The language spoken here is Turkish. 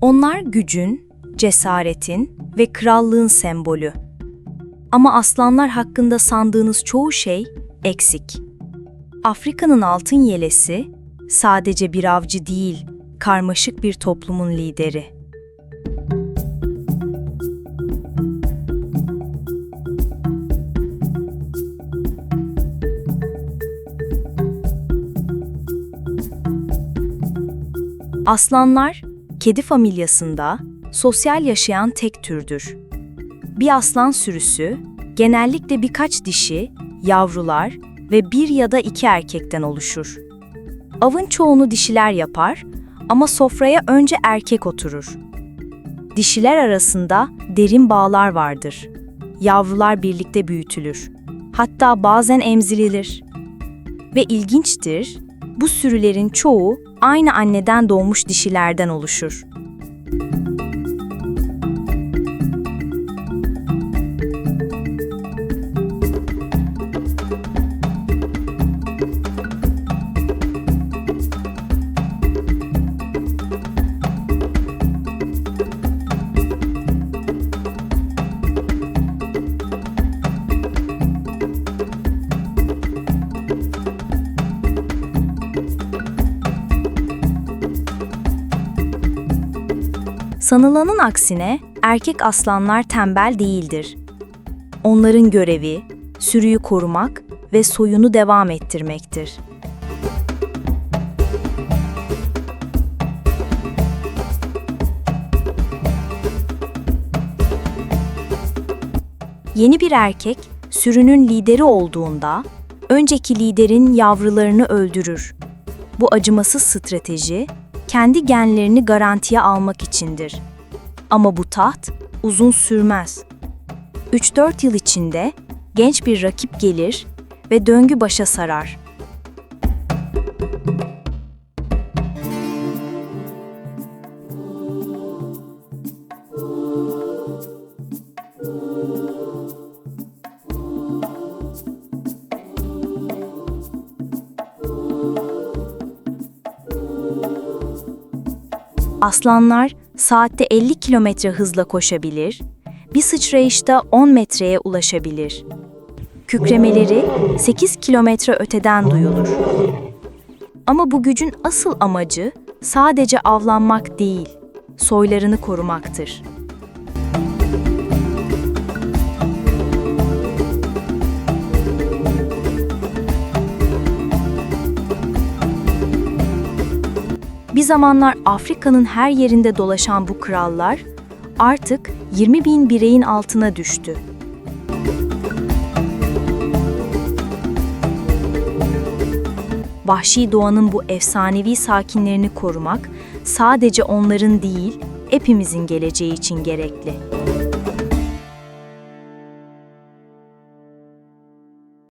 Onlar gücün, cesaretin ve krallığın sembolü. Ama aslanlar hakkında sandığınız çoğu şey eksik. Afrika'nın altın yelesi sadece bir avcı değil, karmaşık bir toplumun lideri. Aslanlar, kedi familyasında sosyal yaşayan tek türdür. Bir aslan sürüsü, genellikle birkaç dişi, yavrular ve bir ya da iki erkekten oluşur. Avın çoğunu dişiler yapar ama sofraya önce erkek oturur. Dişiler arasında derin bağlar vardır. Yavrular birlikte büyütülür. Hatta bazen emzirilir. Ve ilginçtir, bu sürülerin çoğu aynı anneden doğmuş dişilerden oluşur. Sanılanın aksine erkek aslanlar tembel değildir. Onların görevi sürüyü korumak ve soyunu devam ettirmektir. Yeni bir erkek sürünün lideri olduğunda önceki liderin yavrularını öldürür. Bu acımasız strateji kendi genlerini garantiye almak içindir. Ama bu taht uzun sürmez. 3-4 yıl içinde genç bir rakip gelir ve döngü başa sarar. Aslanlar saatte 50 kilometre hızla koşabilir, bir sıçrayışta 10 metreye ulaşabilir. Kükremeleri 8 kilometre öteden duyulur. Ama bu gücün asıl amacı sadece avlanmak değil, soylarını korumaktır. Bir zamanlar Afrika'nın her yerinde dolaşan bu krallar artık 20 bin bireyin altına düştü. Vahşi doğanın bu efsanevi sakinlerini korumak sadece onların değil, hepimizin geleceği için gerekli.